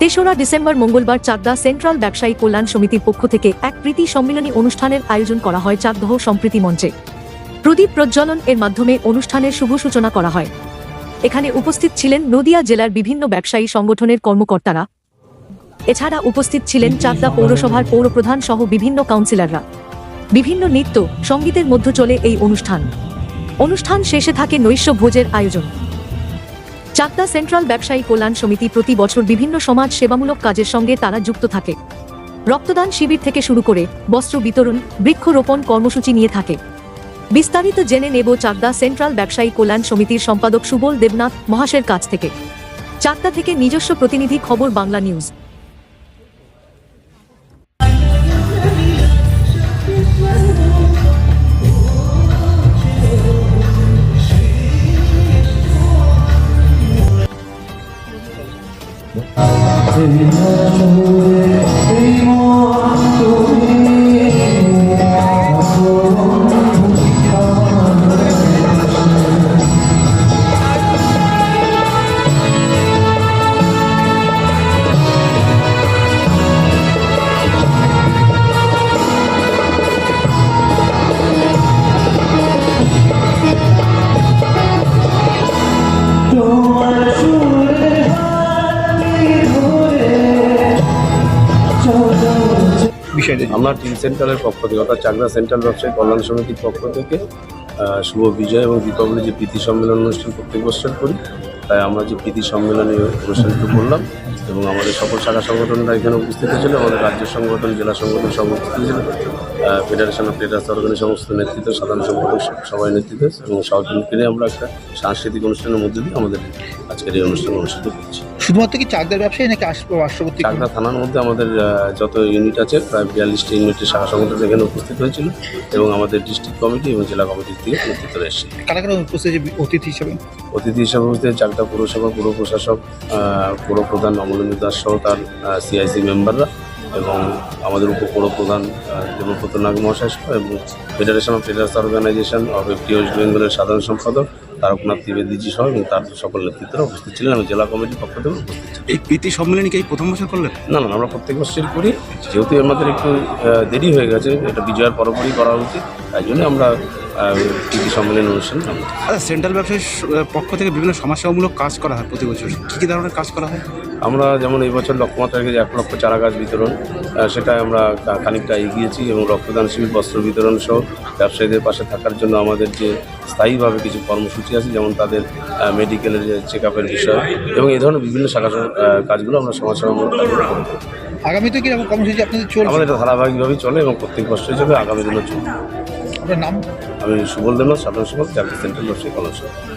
তেসরা ডিসেম্বর মঙ্গলবার চাকদা সেন্ট্রাল ব্যবসায়ী কল্যাণ সমিতির পক্ষ থেকে এক প্রীতি সম্মিলনী অনুষ্ঠানের আয়োজন করা হয় চাকদহ সম্প্রীতি মঞ্চে। প্রদীপ প্রজ্বলন এর মাধ্যমে অনুষ্ঠানের শুভ সূচনা করা হয়। এখানে উপস্থিত ছিলেন নদিয়া জেলার বিভিন্ন ব্যবসায়ী সংগঠনের কর্মকর্তারা। এছাড়া উপস্থিত ছিলেন চাকদা পৌরসভার পৌরপ্রধান সহ বিভিন্ন কাউন্সিলররা। বিভিন্ন নৃত্য, সঙ্গীতের মধ্য চলে এই অনুষ্ঠান। অনুষ্ঠান শেষে থাকে নৈশ ভোজের আয়োজন। চাকদা সেন্ট্রাল ব্যবসায়ী কল্যাণ সমিতি প্রতি বছর বিভিন্ন সমাজ সেবামূলক কাজের সঙ্গে তারা যুক্ত থাকে। রক্তদান শিবির থেকে শুরু করে বস্ত্র বিতরণ, বৃক্ষরোপণ কর্মসূচি নিয়ে থাকে। বিস্তারিত জেনে নেব চাকদা সেন্ট্রাল ব্যবসায়ী কল্যাণ সমিতির সম্পাদক সুবল দেবনাথ মহাশের কাছ থেকে। চাকদা থেকে নিজস্ব প্রতিনিধি খবর বাংলা নিউজ। Amen. বিষয়টা আমরা টিম সেন্টারের পক্ষ থেকে, অর্থাৎ চাকরা সেন্ট্রাল ব্যবসায়ী কল্যাণ সমিতির পক্ষ থেকে শুভ বিজয় এবং দীপাবলি যে প্রীতি সম্মেলন অনুষ্ঠান প্রত্যেক বছর করি, তাই আমরা যে প্রীতি সম্মেলনে অনুষ্ঠানটি করলাম এবং আমাদের সকল শাখা সংগঠনরা এখানে উপস্থিত ছিল আমাদের রাজ্য সংগঠন, জেলা সংগঠন সব উপস্থিত ছিল ফেডারেশন অফ ট্রেডার্স অর্গানের সমস্ত নেতৃত্ব সাধারণ সম্পাদক সবাই নেতৃত্ব এবং সহযোগীকে নিয়ে আমরা একটা সাংস্কৃতিক অনুষ্ঠানের মধ্যে দিয়ে আমাদের আজকের এই অনুষ্ঠান অনুষ্ঠিত করছি। শুধুমাত্র কি চাকদার ব্যবসায়ী নাকি পার্শ্ববর্তী চাকদা থানার মধ্যে আমাদের যত ইউনিট আছে প্রায় বিয়াল্লিশটি ইউনিটের শাখা সংগঠন এখানে উপস্থিত হয়েছিল এবং আমাদের ডিস্ট্রিক্ট কমিটি এবং জেলা কমিটির থেকে নেতৃত্ব এসেছে কারা কারা উপস্থিত অতিথি হিসাবে? অতিথি হিসাবে উপস্থিত চাকদা পৌরসভা পুর প্রশাসক পৌর প্রধান অমলেন্দু দাস সহ তার সিআইসি মেম্বাররা এবং আমাদের উপপৌরপ্রধান দেবব্রত নাগ মহাশয় এবং federation of traders organisation of FT west বেঙ্গলের সাধারণ সম্পাদক তারকনাথ ত্রিবেদীজি সহ এবং তার সকল নেতৃত্বরা উপস্থিত ছিলেন এবং জেলা কমিটির পক্ষ থেকে উপস্থিত ছিলেন। এই প্রীতি সম্মেলনী কি এই প্রথম বছর করলেন? না না আমরা প্রত্যেক বছর করি। যেহেতু আমাদের একটু দেরি হয়ে গেছে এটা বিজয়ের পরপরই করা উচিত তাই জন্য আমরা কৃতি সম্মেলন অনুষ্ঠান। আচ্ছা সেন্ট্রাল ব্যবসায়ীর পক্ষ থেকে বিভিন্ন সমাজসেবামূলক কাজ করা হয় প্রতি বছর। কী কী ধরনের কাজ করা হয়? আমরা যেমন এই বছর লক্ষ্যমাত্রা রেখেছি এক লক্ষ চারা গাছ বিতরণ আহ, সেটা আমরা খানিকটা এগিয়েছি এবং রক্তদান শিবির বস্ত্র বিতরণ সহ ব্যবসায়ীদের পাশে থাকার জন্য আমাদের যে স্থায়ীভাবে কিছু কর্মসূচি আছে যেমন তাদের মেডিকেলের যে চেক আপের বিষয় এবং এই ধরনের বিভিন্ন শাখা কাজগুলো আমরা সমাজসেবামূলক। আগামীতে কি এরকম কর্মসূচি আপনাদের চলছে? আমাদের এটা ধারাবাহিকভাবেই চলে এবং প্রত্যেক বছর হিসেবে আগামী দিনও চলবে। আপনার নাম? আমি সুবল দেবনাথ সাধারণ সম্পাদক জাতীয় সেন্ট্রাল ব্যবসায়ী কলেজ